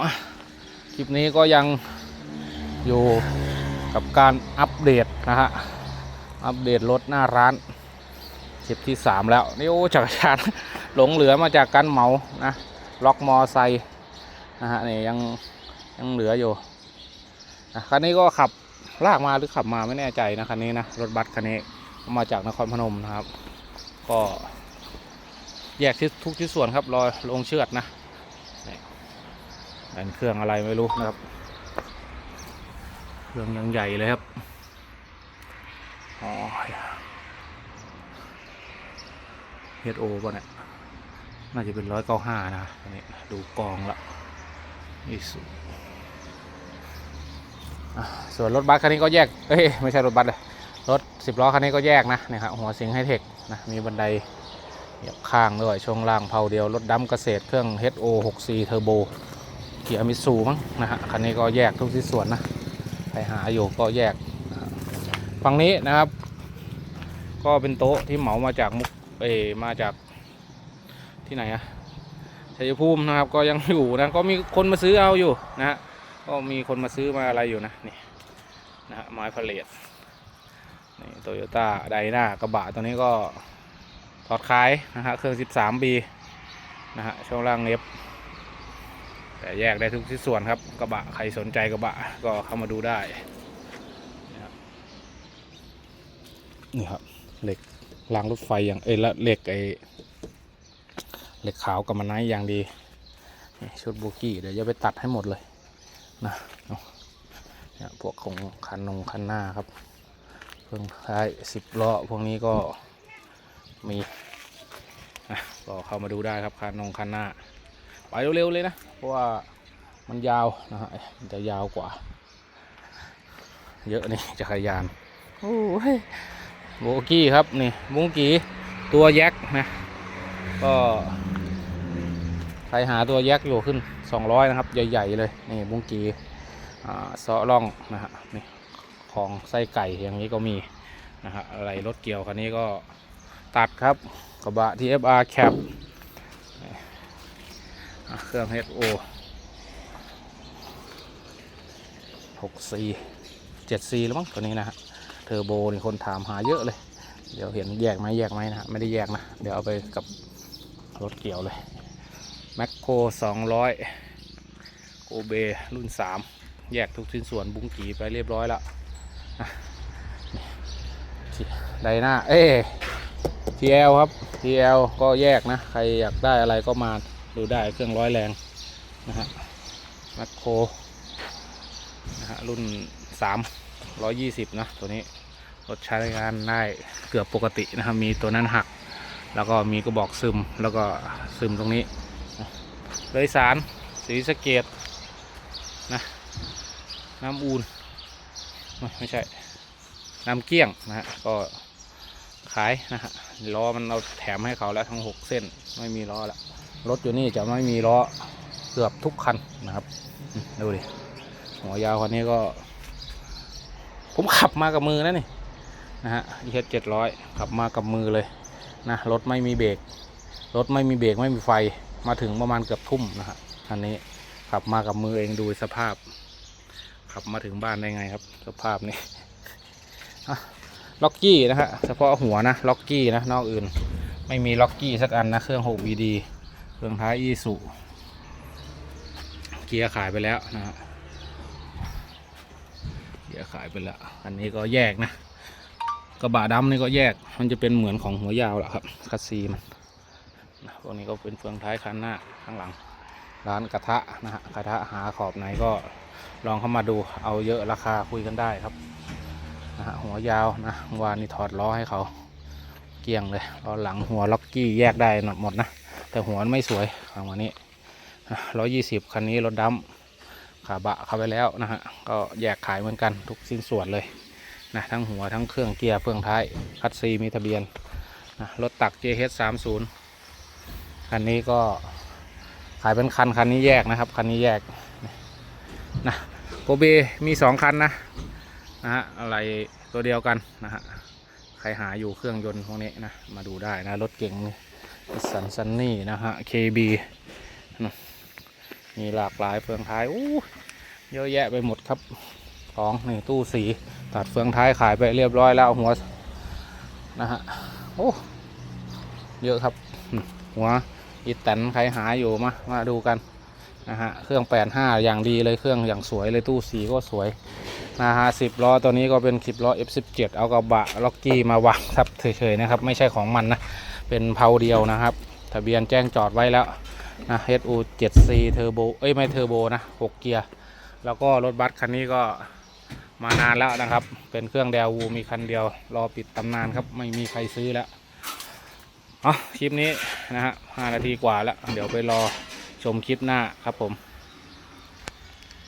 มาคลิปนี้ก็ยังอยู่กับการอัปเดตนะฮะ อัปเดตรถหน้าร้านคลิปที่ 3 แล้ว นี่โอ้จักรยานหลงเหลือมาจากการเหมานะ ล็อกมอไซค์นะฮะนี่ยังยังเหลืออยู่นะคันนี้ก็ขับลากมาหรือขับมาไม่แน่ใจนะคันนี้นะ รถบัสคันนี้มาจากนครพนมนะครับ ก็แยกทุกที่ส่วนครับรอลงเชือดนะ เป็นเครื่องอะไรไม่รู้นะครับ เครื่องยังใหญ่เลยครับอ๋อเฮดโอป่ะเนี่ย น่าจะเป็นร้อยเก้าห้านะอันนี้ดูกองละอีสุอะส่วนรถบัสคันนี้ก็แยก เอ้ยไม่ใช่รถบัสเลย รถสิบล้อคันนี้ก็แยกนะนี่ครับหัวสิงไฮเทคนะ มีบันไดเหยียบข้างด้วย ช่วงล่างเผาเดียว รถดำเกษตรเครื่อง HO 6 c Turbo เกียร์มิตซูมั้งนะฮะคันนี้ก็แยกทุกที่ส่วนนะใครหาอยู่ก็แยกฝั่งนี้นะครับ ก็เป็นโต๊ะที่เหมามาจากมุกเอยมาจากที่ไหนอะชัยภูมินะครับ ก็ยังอยู่นะก็มีคนมาซื้อเอาอยู่นะฮะก็มีคนมาซื้อมาอะไรอยู่นะนี่นะฮะไม้พาเลตนี่โตโยต้าไดนากระบะตัวนี้ก็ถอดขายนะฮะเครื่อง 13B นะฮะช่วงล่างเน็บ แต่แยกได้ทุกที่ส่วนครับกระบะใครสนใจกระบะก็เข้ามาดูได้นี่ครับเหล็กรางรถไฟอย่างเอ้ละเหล็กไอเหล็กขาวกับมันไนอย่างดีชุดโบกี้เดี๋ยวจะไปตัดให้หมดเลยนะเนี่ยพวกของคันนงคันหน้าครับเพิ่งท้ายสิบล้อพวกนี้ก็มีนะก็เข้ามาดูได้ครับคันนงคันหน้า ไปเร็วๆเลยนะ เพราะว่ามันยาวนะฮะมันจะยาวกว่า เยอะนี่จักรยานโอ้ยโบกี้ครับนี่บุ้งกีตัวแยกนะ ก็ใครหาตัวแยกอยู่ขึ้น 200 นะครับ ใหญ่ๆเลยนี่บุ้งกีอ่าเซาะร่องนะฮะนี่ของไส้ไก่อย่างนี้ก็มีนะฮะอะไรรถเกี่ยวคันนี้ก็ตัดครับกระบะ TFR Cap อะ เครื่อง HO 6 c 7 c แล้วมั้งตัวนี้นะฮะ เทอร์โบนี่คนถามหาเยอะเลย เดี๋ยวเห็นแยกไหมแยกไหมนะ ไม่ได้แยกนะ เดี๋ยวเอาไปกับรถเกี่ยวเลย แมคโคร200 โกเบรุ่น 3 แยกทุกชิ้นส่วนบุ้งกีไปเรียบร้อยแล้วอะไดหน้า เอ้ TL ครับ TL ก็แยกนะ ใครอยากได้อะไรก็มา ดูได้เครื่องร้อยแรงนะฮะแมคโครนะฮะรุ่น3 120นะตัวนี้รถใช้งานได้เกือบปกตินะครับมีตัวนั้นหัก แล้วก็มีกระบอกซึมแล้วก็ซึมตรงนี้เลยสารสีสเกตนะน้ำอูนไม่ไม่ใช่ น้ำเกี้ยงนะฮะก็ขายนะฮะล้อมันเราแถมให้เขาแล้วทั้ง6เส้นไม่มีล้อแล้ว รถอยู่นี่จะไม่มีล้อเกือบทุกคันนะครับดูดิหัวยาวคันนี้ก็ ผมขับมากับมือนะนี่นะฮะอีเเจ็ดร้อยขับมากับมือเลยนะรถไม่มีเบรกรถไม่มีเบรกไม่มีไฟมาถึงประมาณเกือบทุ่มนะฮะอันนี้ขับมากับมือเองดูสภาพ ขับมาถึงบ้านได้ไงครับ สภาพนี้อ่ล็อกกี้นะฮะเฉพาะหัวนะล็อกกี้นะนอกอื่น ไม่มีล็อกกี้สักอันนะเครื่อง 6VD เครื่องท้ายอีสุเกียร์ขายไปแล้วนะฮะเกียร์ขายไปแล้ว อันนี้ก็แยกนะ กระบะดำนี่ก็แยก มันจะเป็นเหมือนของหัวยาวแหละครับคัสซีมันพวกนี้ก็เป็นเฟืองท้ายคันหน้าข้างหลัง ร้านกระทะนะฮะกระทะหาขอบไหนก็ลองเข้ามาดูเอาเยอะราคาคุยกันได้ครับนะฮะหัวยาวนะวานนี้ถอดล้อให้เขาเกลี้ยงเลยล้อหลังหัวล็อกกี้แยกได้หมดนะ แต่หัวมันไม่สวยฝั่งวันนี้ร้อยยี่สิบคันนี้รถดำขาบะเข้าไปแล้วนะฮะก็แยกขายเหมือนกันทุกสิ้นส่วนเลยนะทั้งหัวทั้งเครื่องเกียร์เฟืองท้ายคัดซีมีทะเบียนนะรถตัก JH 3 0คันนี้ก็ขายเป็นคันคันนี้แยกนะครับคันนี้แยกนะโกเบมีสองคันนะนะฮะอะไรตัวเดียวกันนะฮะใครหาอยู่เครื่องยนต์พวกนี้นะมาดูได้นะรถเก่งนี่ สันซันนี่นะฮะ KB มีหลากหลายเฟืองท้ายอู้เยอะแยะไปหมดครับของนี่ตู้สีตัดเฟืองท้ายขายไปเรียบร้อยแล้วหัวนะฮะโอ้เยอะครับหัวอีแตนใครหาอยู่มามาดูกันนะฮะเครื่อง 85 อย่างดีเลยเครื่องอย่างสวยเลยตู้สีก็สวยนะฮะสิบล้อตัวนี้ก็เป็นสิบล้อ F17 เอากระบะล็อกกี้มาวางครับเฉยๆนะครับ ไม่ใช่ของมันนะ เป็นเพาเดียวนะครับ ทะเบียนแจ้งจอดไว้แล้วนะ HU 7C เทอร์โบเอ้ยไม่เทอร์โบนะ6เกียร์ แล้วก็รถบัสคันนี้ก็มานานแล้วนะครับ เป็นเครื่องเดวูมีคันเดียว รอปิดตำนานครับ ไม่มีใครซื้อแล้วอ๋อคลิปนี้นะฮะ5นาทีกว่าแล้ว เดี๋ยวไปรอชมคลิปหน้าครับผม